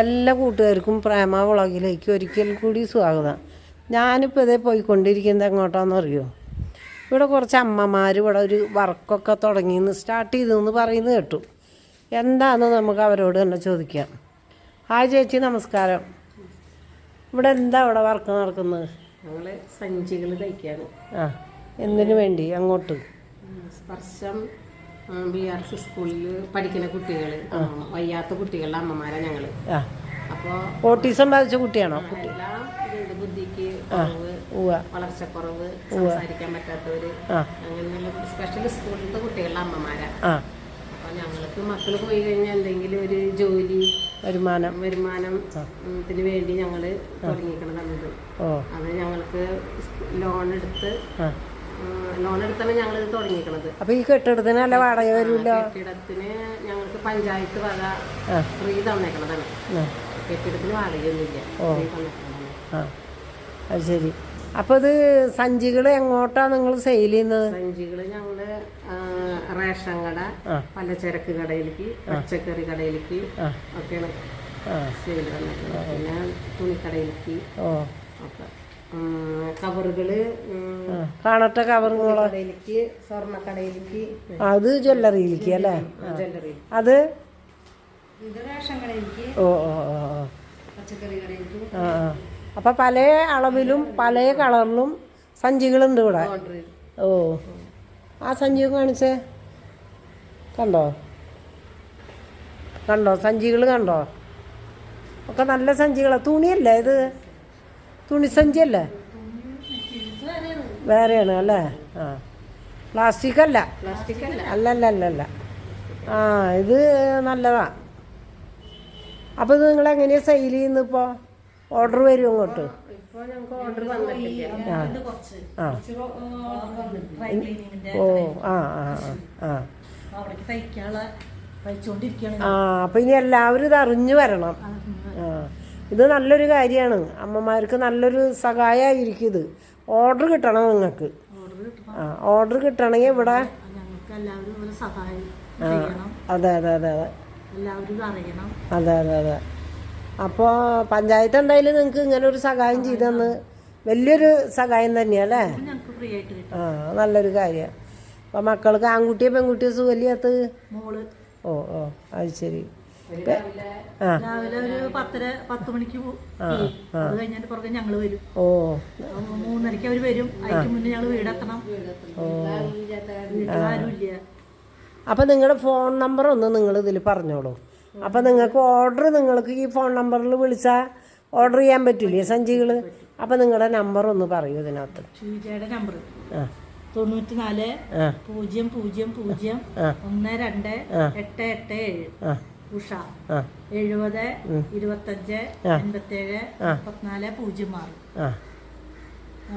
എല്ലാ കൂട്ടുകാർക്കും പ്രേമ വ്ളോഗിലേക്ക് ഒരിക്കൽ കൂടി സ്വാഗതം. ഞാനിപ്പോൾ ഇതേ പോയിക്കൊണ്ടിരിക്കുന്നത് എങ്ങോട്ടാണെന്ന് അറിയോ ഇവിടെ കുറച്ച് അമ്മമാർ ഇവിടെ ഒരു വർക്കൊക്കെ തുടങ്ങിയെന്ന് സ്റ്റാർട്ട് ചെയ്തെന്ന് പറയുന്നത് കേട്ടു. എന്താണെന്ന് നമുക്ക് അവരോട് തന്നെ ചോദിക്കാം. ആ ചേച്ചി നമസ്കാരം. ഇവിടെ എന്താ ഇവിടെ വർക്ക് നടക്കുന്നത്? ഞങ്ങൾ സഞ്ചികൾ തയ്ക്കാണ് ആ എന്തിനു വേണ്ടി അങ്ങോട്ട്? സ്പർശം ബി ആർ സി സ്കൂളിൽ പഠിക്കുന്ന കുട്ടികൾ വയ്യാത്ത കുട്ടികളുടെ അമ്മമാരാണ് ഞങ്ങൾ. അപ്പോ ഓട്ടിസം ബാധിച്ച കുട്ടിയാണോ? ബുദ്ധിക്ക് വളർച്ചക്കുറവ് സംസാരിക്കാൻ പറ്റാത്തവര് അങ്ങനെ അങ്ങനെയുള്ള സ്പെഷ്യൽ സ്കൂളിലത്തെ കുട്ടികളുടെ അമ്മമാരാ. അപ്പൊ ഞങ്ങൾക്ക് മക്കൾ പോയി കഴിഞ്ഞാൽ എന്തെങ്കിലും ഒരു ജോലി വരുമാനം. വരുമാനം ത്തിന് വേണ്ടി ഞങ്ങൾ തുടങ്ങിയിരിക്കണതാണ് ഇത്. അത് ഞങ്ങൾക്ക് ലോൺ എടുത്ത് ലോൺ എടുത്താണ് ഞങ്ങൾ ഇത് തുടങ്ങിയിരിക്കുന്നത് അപ്പോൾ ഈ കെട്ടിടത്തിന് നല്ല വാടക വരില്ല കെട്ടിടത്തിന് ഞങ്ങൾക്ക് പഞ്ചായത്ത് വക. ഫ്രീ തന്നേക്കണതാണ്. കെട്ടിടത്തിന് വാടകയൊന്നുമില്ല. ഫ്രീ തന്നേക്കണതാണ്. അത് ശരി. അപ്പോൾ ഇത് സഞ്ചികൾ എങ്ങോട്ടാ നിങ്ങൾ സെയിൽ ചെയ്യുന്നത്? സഞ്ചികൾ ഞങ്ങൾ റേഷൻ കട പലചരക്ക് കടയിലേക്ക് പച്ചക്കറി കടയിലേക്ക്. ഒക്കെയാണ് സെയിൽ തന്നെ പിന്നെ തുണിക്കടയിലേക്ക് ഒക്കെ. കാണട്ടെ കവറുകളോ കടയിലേക്ക് സ്വർണക്കടയിലേക്ക്. അത് ജ്വല്ലറിയിലേക്ക് അല്ലേ? ജ്വല്ലറി അത്? ഇത് റേഷൻ കടയിലേക്ക്. ഓ ഓ ഓ ഓ. പച്ചക്കറി കടയിലേക്ക് ആ അപ്പൊ പല അളവിലും പല കളറിലും സഞ്ചികളുണ്ട് ഇവിടെ. ഓ. ആ സഞ്ചി കാണിച്ചേ. കണ്ടോ? കണ്ടോ? സഞ്ചികൾ കണ്ടോ? ഒക്കെ നല്ല സഞ്ചികളാണ് തുണിയല്ലേ ഇത്? തുണിസഞ്ചിയല്ലേ വേറെയാണ് അല്ലേ? ആ. പ്ലാസ്റ്റിക് അല്ല പ്ലാസ്റ്റിക് അല്ല അല്ലല്ല അല്ല അല്ല അല്ല ആ ഇത് നല്ലതാ. അപ്പോൾ ഇത് നിങ്ങൾ എങ്ങനെയാണ് സെയിൽ ചെയ്യുന്നത് ഇപ്പോൾ ഓർഡർ വരും അങ്ങോട്ട് ആ. ആ. ഓ ആ ആ ആ ആ. ആ അപ്പം ഇനി എല്ലാവരും ഇത് അറിഞ്ഞു വരണം. ഇത് നല്ലൊരു കാര്യമാണ്. അമ്മമാർക്ക് നല്ലൊരു സഹായമായിരിക്കും ഇത്. ഓർഡർ കിട്ടണം നിങ്ങൾക്ക്. ആ ഓർഡർ കിട്ടണമെങ്കിൽ ഇവിടെ അതെ അതെ അതെ അതെ. അതെ അതെ അതെ. അപ്പോൾ പഞ്ചായത്ത് എന്തായാലും നിങ്ങൾക്ക് ഇങ്ങനെ ഒരു സഹായം ചെയ്തെന്ന് വലിയൊരു സഹായം തന്നെയല്ലേ ആ നല്ലൊരു കാര്യമാണ് അപ്പോൾ മക്കൾക്ക് ആൺകുട്ടിയോ പെൺകുട്ടിയോ മോൾ. ഓ ഓ അത് ശരി. രാവിലെ ആ. ഒരു പത്തര പത്ത് മണിക്ക് പോ- പോവും. അത് കഴിഞ്ഞിട്ട് പുറകെ ഞങ്ങൾ വരും. ഓ. അപ്പൊ വരും. അതിന് മുന്നേ വീടെത്തണം. നിങ്ങളുടെ ഫോൺ നമ്പർ ഒന്ന് നിങ്ങൾ ഇതിൽ പറഞ്ഞോളൂ. അപ്പൊ നിങ്ങൾക്ക് ഓർഡർ നിങ്ങൾക്ക് ഈ ഫോൺ നമ്പറിൽ വിളിച്ചാൽ ഓർഡർ ചെയ്യാൻ പറ്റില്ലേ സഞ്ചികൾ? അപ്പൊ നിങ്ങളുടെ നമ്പർ ഒന്ന് പറയൂ ഇതിനകത്ത്. ഷീജയുടെ നമ്പർ ആ. തൊണ്ണൂറ്റി നാല് ആ. പൂജ്യം പൂജ്യം പൂജ്യം. ഒന്ന് രണ്ട്. എട്ട് എട്ട് ഏഴ്. ഉഷ. എഴുപത് ഇരുപത്തഞ്ച് അൻപത്തേഴ് മുപ്പത്തിനാല് പൂജ്യം ആറ്.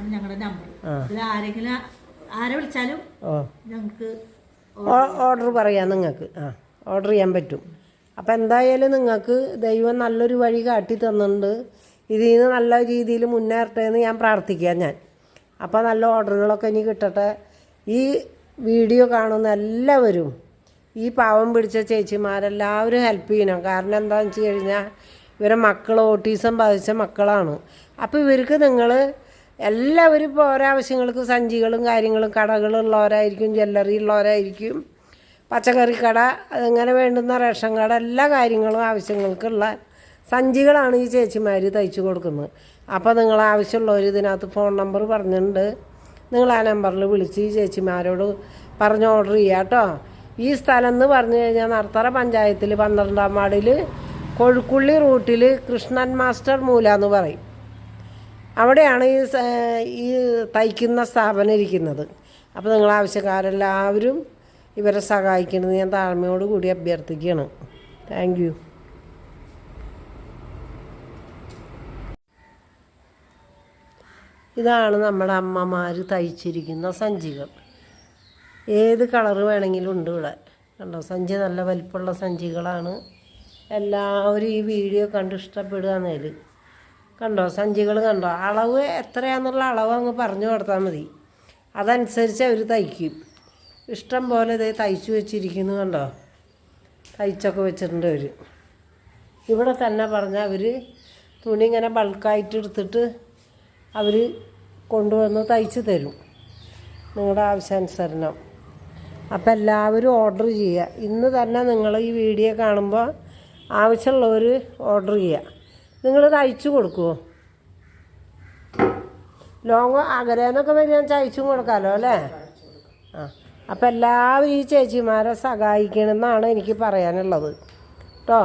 ഞങ്ങളുടെ നമ്പർ ഇത് ആരെങ്കിലും ആരെ വിളിച്ചാലും ഞങ്ങൾക്ക് ഓർഡർ പറയാം നിങ്ങൾക്ക്. ആ. ഓർഡർ ചെയ്യാൻ പറ്റും. അപ്പം എന്തായാലും നിങ്ങൾക്ക് ദൈവം നല്ലൊരു വഴി കാട്ടി തന്നിട്ടുണ്ട്. ഇതിൽ നിന്ന് നല്ല രീതിയിൽ മുന്നേറട്ടെ എന്ന് ഞാൻ പ്രാർത്ഥിക്കാം ഞാൻ. അപ്പോൾ നല്ല ഓർഡറുകളൊക്കെ ഇനി കിട്ടട്ടെ. ഈ വീഡിയോ കാണുന്ന എല്ലാവരും ഈ പാവം പിടിച്ച ചേച്ചിമാരെല്ലാവരും ഹെൽപ്പ് ചെയ്യണം. കാരണം എന്താണെന്ന് വെച്ച് കഴിഞ്ഞാൽ ഇവരെ മക്കൾ ഓട്ടീസം ബാധിച്ച മക്കളാണ്. അപ്പോൾ ഇവർക്ക് നിങ്ങൾ എല്ലാവരും ഇപ്പോൾ ഓരോ ആവശ്യങ്ങൾക്ക് സഞ്ചികളും കാര്യങ്ങളും കടകളുള്ളവരായിരിക്കും ജ്വല്ലറി ഉള്ളവരായിരിക്കും പച്ചക്കറി കട അതെങ്ങനെ വേണ്ടുന്ന റേഷൻ കട എല്ലാ കാര്യങ്ങളും ആവശ്യങ്ങൾക്കുള്ള സഞ്ചികളാണ് ഈ ചേച്ചിമാർ തയ്ച്ചു കൊടുക്കുന്നത്. അപ്പോൾ നിങ്ങൾ ആവശ്യമുള്ളവർ ഇതിനകത്ത് ഫോൺ നമ്പർ പറഞ്ഞിട്ടുണ്ട്. നിങ്ങൾ ആ നമ്പറിൽ വിളിച്ച് ഈ ചേച്ചിമാരോട് പറഞ്ഞ് ഓർഡർ ചെയ്യാം കേട്ടോ ഈ സ്ഥലം എന്ന് പറഞ്ഞു കഴിഞ്ഞാൽ നർത്തറ പഞ്ചായത്തിൽ പന്ത്രണ്ടാം വാർഡിൽ കൊഴുക്കുള്ളി റൂട്ടിൽ കൃഷ്ണൻ മാസ്റ്റർ മൂല എന്ന് പറയും. അവിടെയാണ് ഈ ഈ തയ്ക്കുന്ന സ്ഥാപനം ഇരിക്കുന്നത്. അപ്പോൾ നിങ്ങൾ ആവശ്യക്കാരെല്ലാവരും ഇവരെ സഹായിക്കണമെന്ന് ഞാൻ താഴ്മയോട് കൂടി അഭ്യർത്ഥിക്കുകയാണ് താങ്ക് യു ഇതാണ് നമ്മുടെ അമ്മമാർ തയ്ച്ചിരിക്കുന്ന സഞ്ചികൾ. ഏത് കളറ് വേണമെങ്കിലും ഉണ്ട് ഇവിടെ. കണ്ടോ സഞ്ചി നല്ല വലിപ്പമുള്ള സഞ്ചികളാണ്. എല്ലാവരും ഈ വീഡിയോ കണ്ട് ഇഷ്ടപ്പെടുകയെന്നതിൽ കണ്ടോ സഞ്ചികൾ കണ്ടോ? അളവ് എത്രയാണെന്നുള്ള അളവ് അങ്ങ് പറഞ്ഞു കൊടുത്താൽ മതി. അതനുസരിച്ച് അവർ തയ്ക്കും. ഇഷ്ടം പോലെ ഇതേ തയ്ച്ചു വെച്ചിരിക്കുന്നു കണ്ടോ? തയ്ച്ചൊക്കെ വെച്ചിട്ടുണ്ട് അവർ ഇവിടെ തന്നെ പറഞ്ഞാൽ അവർ തുണി ഇങ്ങനെ ബൾക്കായിട്ട് എടുത്തിട്ട് അവർ കൊണ്ടുവന്ന് തയ്ച്ച് തരും. നിങ്ങളുടെ ആവശ്യാനുസരണം. അപ്പം എല്ലാവരും ഓർഡർ ചെയ്യുക. ഇന്ന് തന്നെ നിങ്ങൾ ഈ വീഡിയോ കാണുമ്പോൾ ആവശ്യമുള്ളവർ ഓർഡർ ചെയ്യുക. നിങ്ങൾ തയ്ച്ചു കൊടുക്കുമോ ലോങ് അകലേന്നൊക്കെ വരികയാണെന്ന് അയച്ചും കൊടുക്കാമല്ലോ അല്ലേ? ആ അപ്പം എല്ലാവരും ഈ ചേച്ചിമാരെ സഹായിക്കണമെന്നാണ് എനിക്ക് പറയാനുള്ളത്. കേട്ടോ?